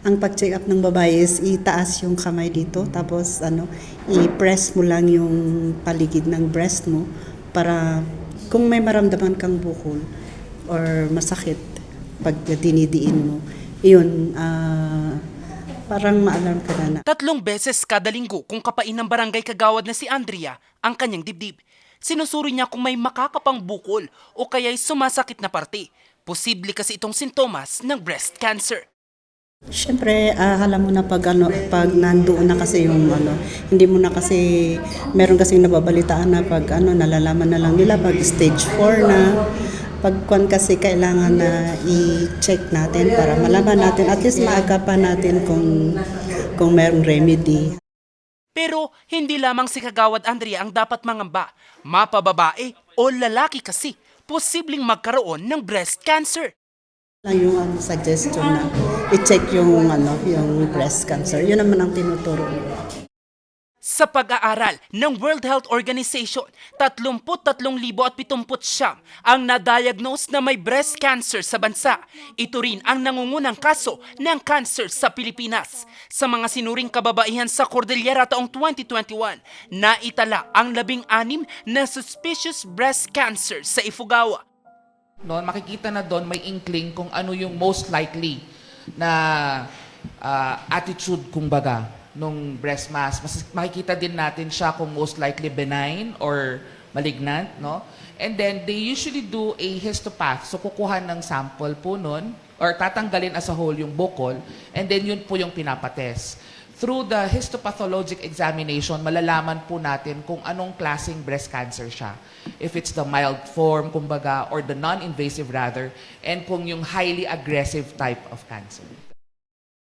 ang pag-check up ng babae is itaas yung kamay dito, tapos ano, i-press mo lang yung paligid ng breast mo para kung may maramdaman kang bukol or masakit pag dinidiin mo, yun, ah, parang ma-alarm ka na na. Tatlong beses kada linggo kung kapain ng barangay kagawad na si Andrea ang kanyang dibdib. Sinusuri niya kung may makakapang bukol o kaya'y sumasakit na parte. Posible kasi itong sintomas ng breast cancer. Siyempre, ah, alam mo na pag, ano, pag nandoon na kasi yung ano, hindi mo na kasi, meron kasing nababalitaan na pag ano, nalalaman na lang nila pag stage 4 na, pag kwan kasi kailangan na i-check natin para malaman natin, at least maagapan natin kung, kung merong remedy. Pero hindi lamang si Kagawad Andrea ang dapat mangamba. Mapababae o lalaki kasi, posibleng magkaroon ng breast cancer. Lang yung ano, suggestion na i-check yung ano yung breast cancer. Yun naman ang tinuturo. Sa pag-aaral ng World Health Organization, 33,079 ang na-diagnose na may breast cancer sa bansa. Ito rin ang nangungunang kaso ng cancer sa Pilipinas. Sa mga sinuring kababaihan sa Cordillera taong 2021, naitala ang labing-anim na suspicious breast cancer sa Ifugao. Noon, makikita na doon may inkling kung ano yung most likely na ah, attitude, kumbaga, nung breast mass. Mas, makikita din natin siya kung most likely benign or malignant, no? And then, they usually do a histopath. So, kukuha ng sample po nun, or tatanggalin as a whole yung bukol, and then yun po yung pinapatest. Through the histopathologic examination, malalaman po natin kung anong klaseng breast cancer siya. If it's the mild form, kumbaga, or the non-invasive rather, and kung yung highly aggressive type of cancer.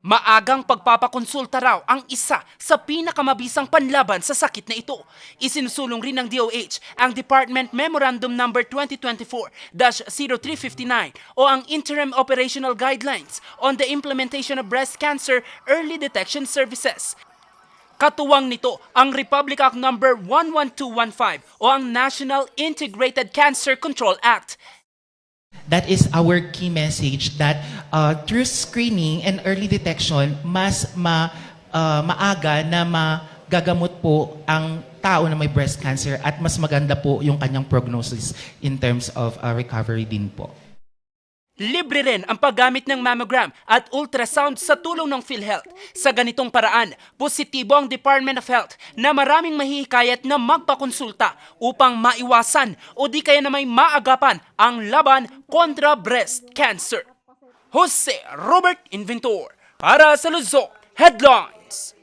Maagang pagpapakonsulta raw ang isa sa pinakamabisang panlaban sa sakit na ito. Isinusulong rin ng DOH ang Department Memorandum No. 2024-0359 o ang Interim Operational Guidelines on the Implementation of Breast Cancer Early Detection Services. Katuwang nito ang Republic Act No. 11215 o ang National Integrated Cancer Control Act. That is our key message that uh, through screening and early detection, mas ma, uh, maaga na magagamot po ang tao na may breast cancer at mas maganda po yung kanyang prognosis in terms of uh, recovery din po. Libre rin ang paggamit ng mammogram at ultrasound sa tulong ng PhilHealth. Sa ganitong paraan, positibo ang Department of Health na maraming mahihikayat na magpakonsulta upang maiwasan o di kaya na may maagapan ang laban kontra breast cancer. Jose Robert Inventor para sa Luzon Headlines.